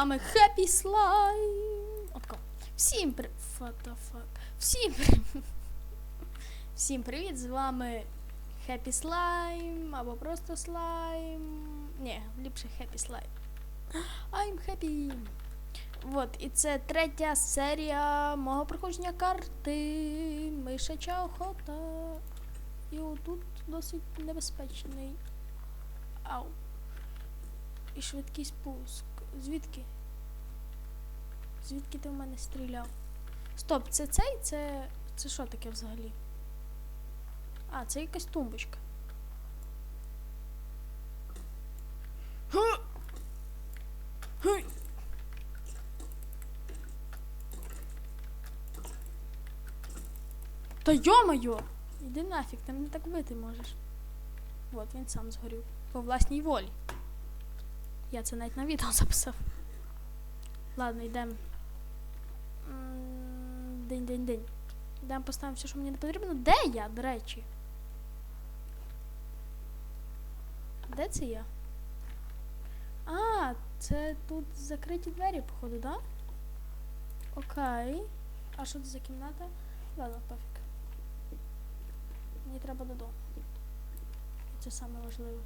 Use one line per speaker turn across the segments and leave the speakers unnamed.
вами Happy Slime. Всім при... Всім. Всім привіт! З вами Happy Slime або просто Slime. Ні, ліпше Happy Slime. I'm happy. Вот, і це третя серія мого проходження карти. Мишача охота. І отут досить небезпечний. Ау. І швидкий спуск. Звідки? Звідки ти в мене стріляв? Стоп, це цей? Це. Це що таке взагалі? А, це якась тумбочка. Та йо-моє! Іди нафіг, ти мене так бити можеш. От він сам згорів. По власній волі. Я це навіть на відео записав. Ладно, йдемо. День, день, день. Йдемо поставимо все, що мені не потрібно. Де я, до речі? Де це я? А, це тут закриті двері, походу, да? Окей. А що це за кімната? Ладно, пофіг. Мені треба додому. Це саме важливе.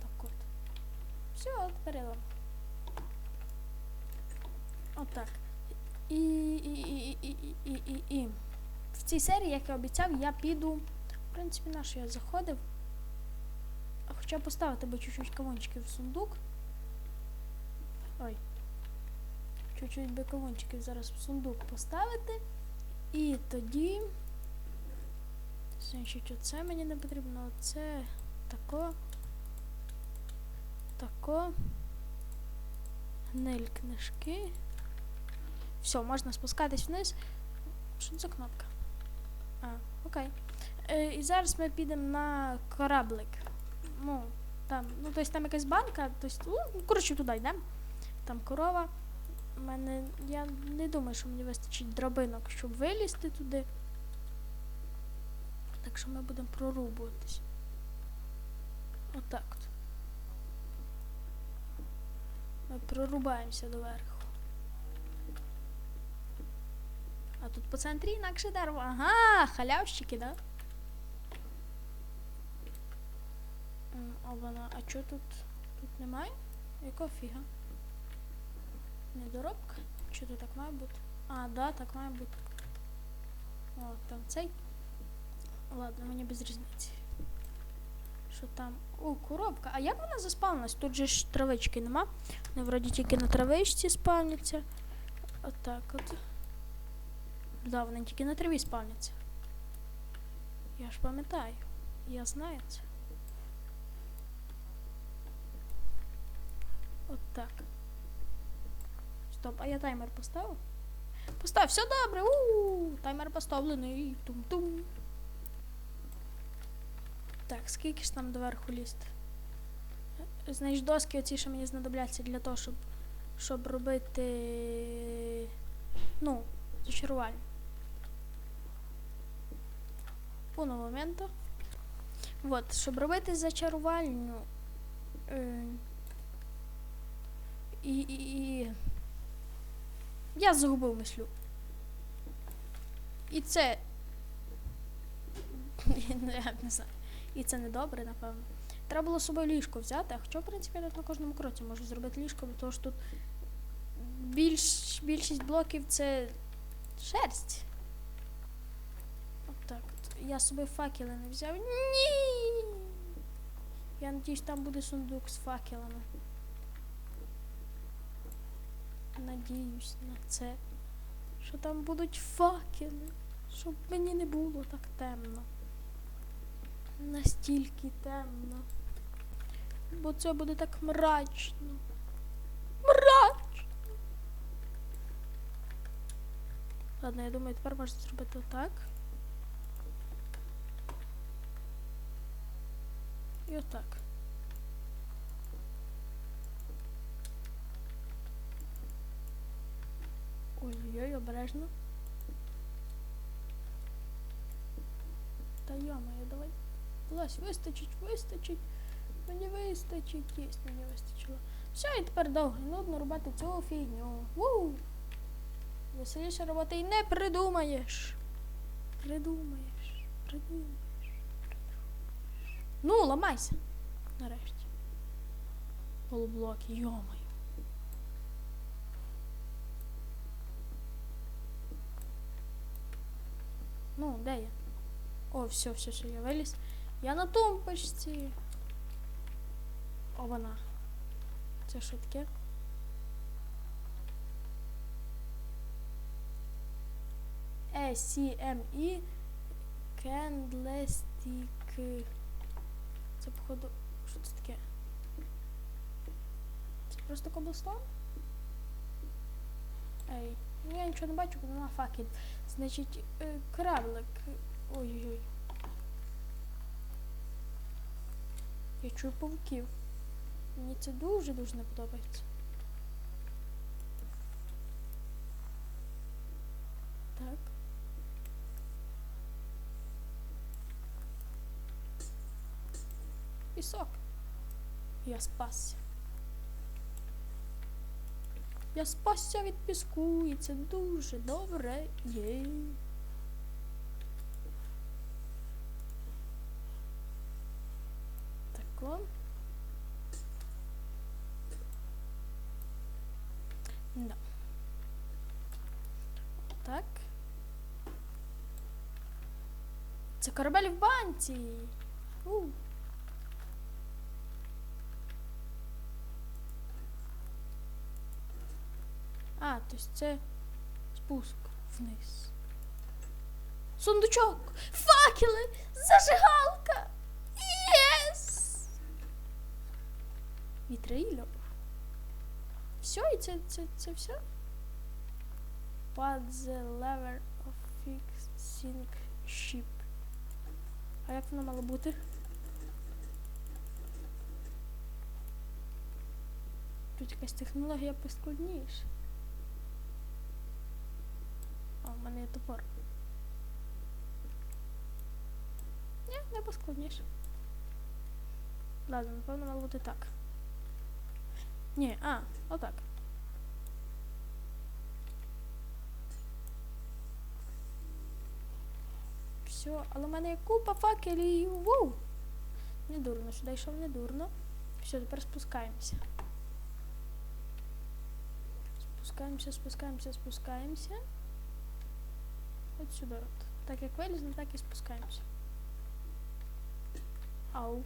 Так от. Все, дома. Отак. І, і, і, і, і, і, і, і. В цій серії, як я обіцяв, я піду. В принципі, на що я заходив. Хоча поставити би чуть-чуть кавунчиків в сундук. Ой. Чуть-чуть би кавунчиків зараз в сундук поставити. І тоді. Значить, оце мені не потрібно. Оце тако. Тако. Гниль книжки. Все, можна спускатись вниз. Що це за кнопка? А, окей. Е, і зараз ми підемо на кораблик. Ну, там, ну, тобто там якась банка, тобто, ну, коротше, туди йдемо. Там корова. У мене. Я не думаю, що мені вистачить дробинок, щоб вилізти туди. Так що ми будемо прорубуватись. Отак от. Ми прорубаємося доверху. А тут по центрі інакше дерево. Ага, халявщики, да? А вона, а чого тут? Тут немає? Якого фіга? Недоробка? Чи тут так має бути? А, да, так має бути. О, там цей. Ладно, мені без різниці. Що там? О, коробка. А як вона заспавнилась? Тут же ж травички нема. Вони вроді тільки на травичці спавняться. Отак от. Да, вони тільки на траві спавняться. Я ж пам'ятаю. Я знаю це. От так. Стоп, а я таймер поставив? Постав, все добре. У, таймер поставлений. Тум-тум. Так, скільки ж там доверху? Е, Значить, доски оці, що мені знадобляться для того, щоб, щоб робити. Ну, зачарувальню. Уно моменту. Вот, щоб робити зачарувальню. Е, і, і, і. Я загубив мислю. І це. Я не знаю. І це не добре, напевно. Треба було з собою ліжко взяти, а хоча, в принципі, я на кожному кроці можу зробити ліжко, того ж тут більш, більшість блоків це шерсть. От так. Я з собою факели не взяв. Ні. Я надіюсь, там буде сундук з факелами. Надіюсь на це. Що там будуть факели. Щоб мені не було так темно. Настільки темно. Бо це буде так мрачно. Мрачно. Ладно, я думаю, тепер можна зробити отак. І отак. Ой-ой-ой, обережно. Та йо-моє, давай. Влазь, вистачить, вистачить. Мені вистачить, єсть, мені вистачило. Все, і тепер довго нудно робити цю фігню. Ву! Веселіше роботи і не придумаєш. Придумаєш. Придумаєш. Придумаєш. Ну, ламайся. Нарешті. Полублоки, йомаю. Ну, де я? О, все, все, все, я виліз. Я на тумбочці. О, вона. Це що таке? Е, Сі, М, І. Кендлестік. Це, походу. Що це таке? Це просто коблстон? Ей, ну я нічого не бачу, бо вона факел. Значить, е, кораблик. Ой-ой-ой. Я чую павуків. Мені це дуже-дуже не подобається. Так. Пісок. Я спасся. Я спасся від піску, і це дуже добре є. Тако. Да. Так. Це корабель в банці. У. А, то есть це спуск вниз. Сундучок! Факели! Зажигалка! Вітрильок. Все, і це, це, це все? What the lever of fixing ship. А як воно мало бути? Тут якась технологія поскладніша. О, в мене є топор. Ні, не поскладніше. Ладно, напевно, мало бути так. Ні, а, отак. Все, але в мене є купа факелів. Воу! Не дурно, сюди йшов не дурно. Все, тепер спускаємося. Спускаємося, спускаємося, спускаємося. От сюди. Так як вилізно, так і спускаємося. Ау.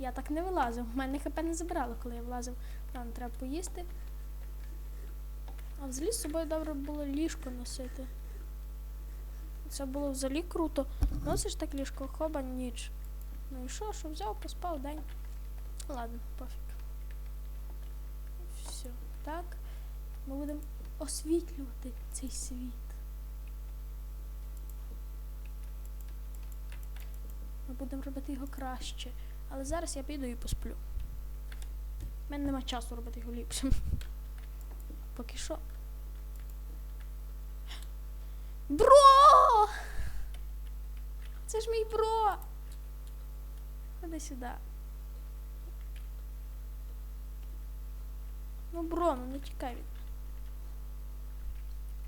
Я так не вилазив. У мене хп не забирало, коли я влазив. Там треба поїсти. А взагалі з собою добре було ліжко носити. Це було взагалі круто. Носиш так ліжко, хоба ніч. Ну і що, що взяв, поспав день. Ладно, пофіг. Все, так. Ми будемо освітлювати цей світ. Ми будемо робити його краще. Але зараз я піду і посплю. У мене нема часу робити його ліпшим. Поки що. Бро! Це ж мій бро! Ходи сюди. Ну, бро, ну не тікай від.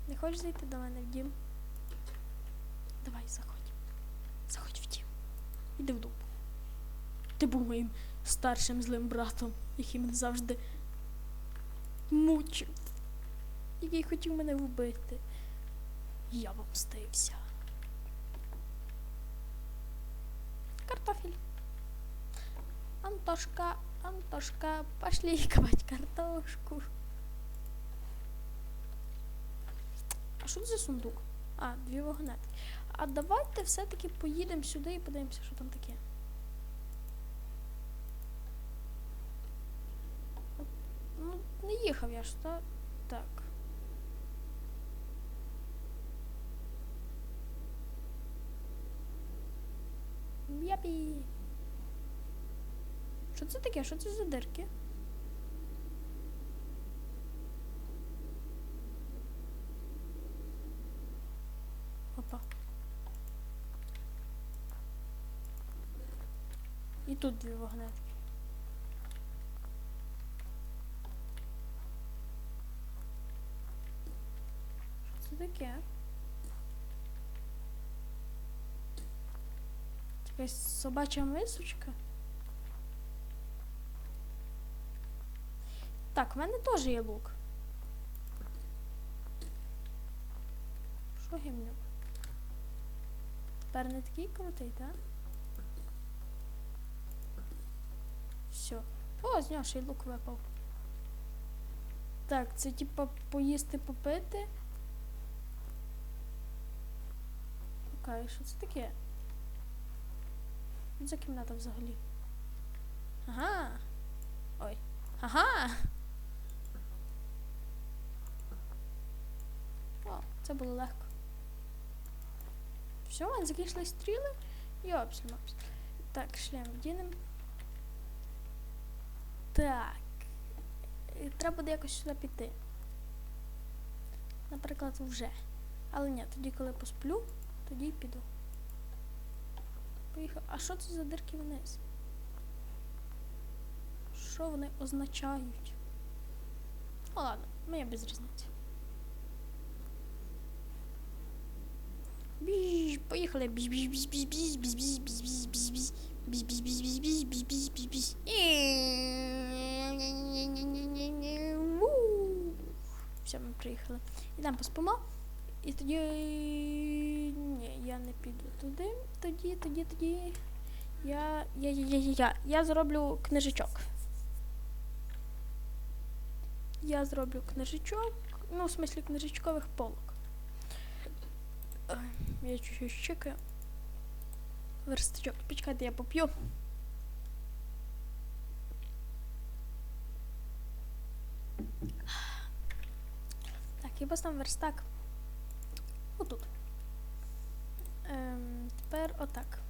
Не хочеш зайти до мене в дім? Давай, заходь. Заходь в дім. Іди в дом. Ти був моїм старшим злим братом, який мене завжди мучив, який хотів мене вбити. Я помстився. Картофель. Антошка, Антошка, пошли ковать картошку. А що це за сундук? А, дві вагонетки. А давайте все-таки поїдемо сюди і подивимося, що там таке. Ну, не їхав я ж, та? Так. Япі. Що це таке? Що це за дирки? Опа. І тут дві вагнетки. Таке? Якась собача мисочка. Так, в мене теж є лук. Що гімнюк? Тепер не такий крутий, так? Все. О, з нього ще й лук випав. Так, це типа поїсти попити. Окей, що це таке? За кімната взагалі? Ага. Ой. Ага. О, це було легко. Все, закінчились стріли. Йопс, мопс. Так, шлем вдінем. Так. І Треба буде якось сюди піти. Наприклад, вже. Але ні, тоді, коли посплю, тоді піду. Поїхав. А що це за дирки вниз? Що вони означають? Ну ладно, мені без різниці. Біж, поїхали. Біж, біж, біж, біж, біж, біж, біж, біж, біж, біж, біж. Біж, біж, біж, біж, біж, біж, біж, біж, біж. Все, ми приїхали. Ідемо поспимо. І тоді. Ні, я не піду туди. Тоді, тоді, тоді. Я. Я, я, я, я, я. Зроблю книжечок. Я зроблю книжечок. Ну, в смислі книжечкових полок. Я чуть-чуть чекаю. Верстачок. Почекайте, я поп'ю. Так, і поставимо верстак. Отут. Ем, тепер отак.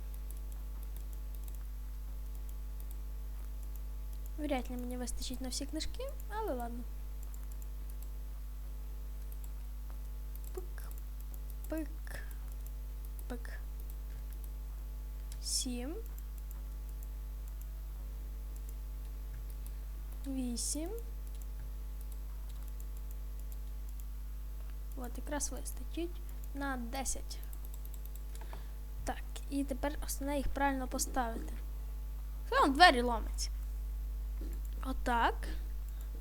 Вряд ли мені вистачить на всі книжки, але ладно. Пик, пик, пик. Сім. Вісім. От, якраз вистачить На 10. Так, і тепер основне їх правильно поставити. Хай вон двері ломиться. Отак.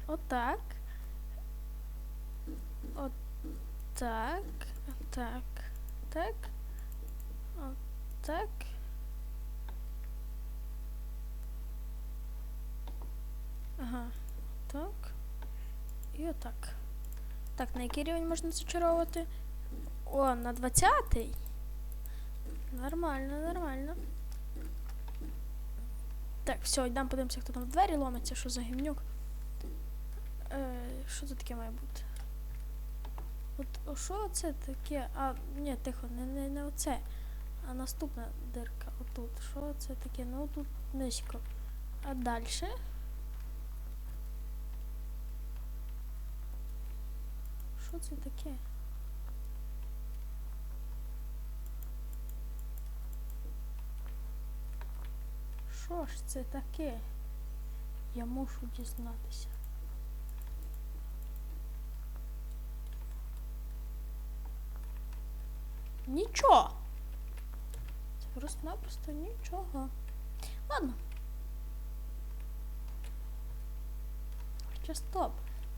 Отак. Отак. Так. Так. Отак. Ага. Так. І отак. Так, на який рівень можна зачаровувати? О, на 20-й. Нормально, нормально. Так, все, йдемо подивимося, хто там в двері ломиться, що за гімнюк. Е, що це таке має бути? От що це таке? А, ні, тихо, не, не, не оце. А наступна дирка. Отут. Що це таке? Ну тут низько. А далі? Що це таке? Що ж це таке? Я мушу дізнатися. Нічого. Це просто-напросто нічого. Ладно. Хоча стоп.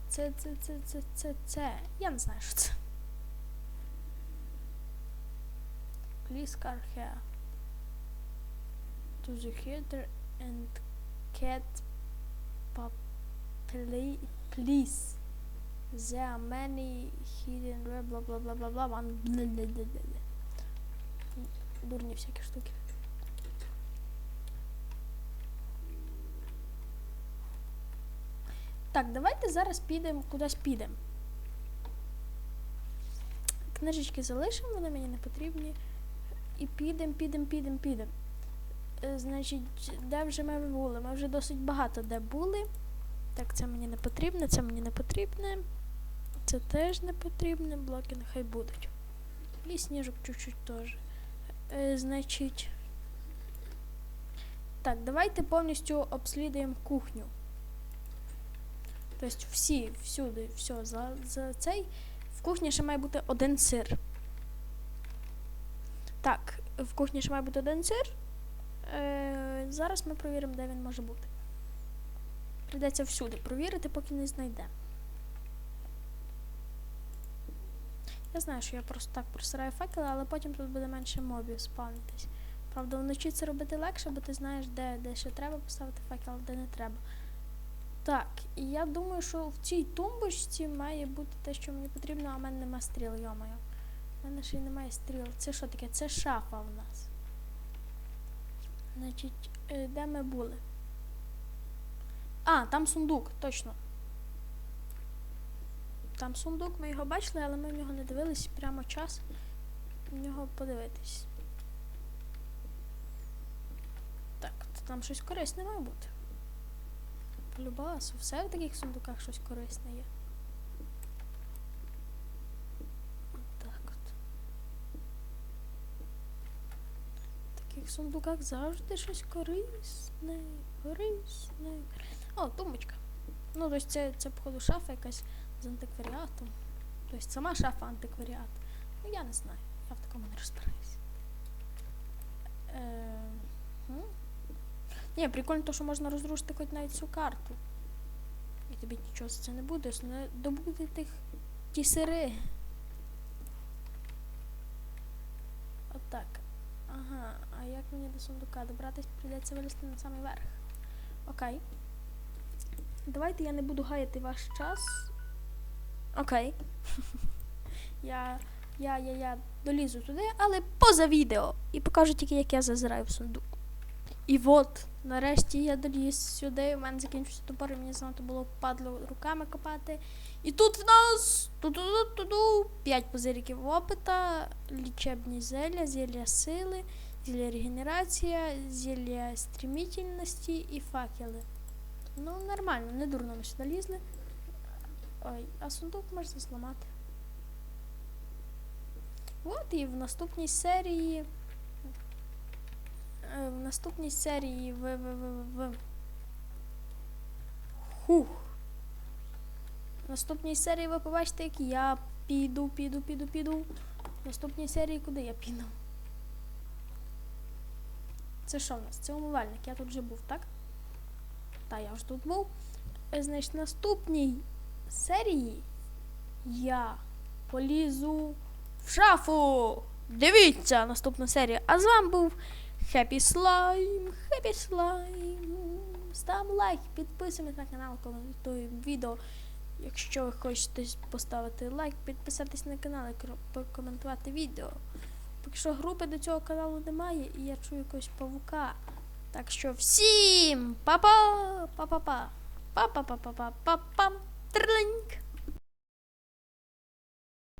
Це, це, це, це, це, це. Я не знаю, що це. Here to the theater and cat please there are many hidden blah blah blah blah blah blah дурни всякие штуки Так, давайте зараз підемо кудись підемо. Книжечки залишимо, вони мені не потрібні. І підемо, підемо, підемо, підемо. Е, Значить, де вже ми були? Ми вже досить багато де були. Так, це мені не потрібно, це мені не потрібне. Це теж не потрібне, блоки нехай будуть. І сніжок чуть-чуть теж. Е, значить. Так, давайте повністю обслідуємо кухню. Тобто всі, всюди, все, за, за цей. В кухні ще має бути один сир. Так, в кухні ще має бути один сир. Е, зараз ми провіримо, де він може бути. Прийдеться всюди провірити, поки не знайдемо. Я знаю, що я просто так просираю факели, але потім тут буде менше мобів спавнитись. Правда, вночі це робити легше, бо ти знаєш, де, де ще треба поставити факел, де не треба. Так, і я думаю, що в цій тумбочці має бути те, що мені потрібно, а в мене нема стріл, йомаю. У мене ще й немає стріл. Це що таке? Це шафа в нас. Значить, е, де ми були? А, там сундук, точно. Там сундук, ми його бачили, але ми в нього не дивились прямо час в нього подивитись. Так, то там щось корисне має бути. Полюбалася, все в таких сундуках щось корисне є. Так от. В сундуках завжди щось корисне, корисне. О, тумбочка. Ну, тобто це, це походу шафа якась з антикваріатом. Тобто сама шафа антикваріат. Ну я не знаю. Я в такому не розбираюсь. Е, м? Ні, прикольно, то, що можна розрушити хоч навіть цю карту. І тобі нічого за це не буде, не добути тих ті сири. Отак. Мені до сундука добратись, прийдеться вилізти на самий верх. Окей. Давайте я не буду гаяти ваш час. Окей. я, я, я, я долізу туди, але поза відео. І покажу тільки, як я зазираю в сундук. І от, нарешті я доліз сюди. У мене закінчився топор, і мені занадто було впадло руками копати. І тут в нас ту-ту-ту-ту-ту, 5 позириків опита, лічебні зелля, зілля сили, зілля регенерація, зілля стрімітельності і факели. Ну, нормально, не дурно ми сюди лізли. Ой, а сундук можна зламати. От і в наступній серії. е, В наступній серії в, в, в, в. Хух. В наступній серії ви побачите, як я піду, піду, піду, піду. В наступній серії куди я піду? Це що в нас? Це умивальник. Я тут вже був, так? Та, я вже тут був. Е, Значить, наступній серії я полізу в шафу. Дивіться наступну серію. А з вами був Happy Slime, Happy Slime. Став лайк, підписуйтесь на канал, коментуємо відео. Якщо ви хочете поставити лайк, підписатись на канал і прокоментувати відео. Поки що групи до цього каналу немає, і я чую якогось павука. Так що всім па-па, па-па-па, па-па-па-па-па-па-пам, тринк.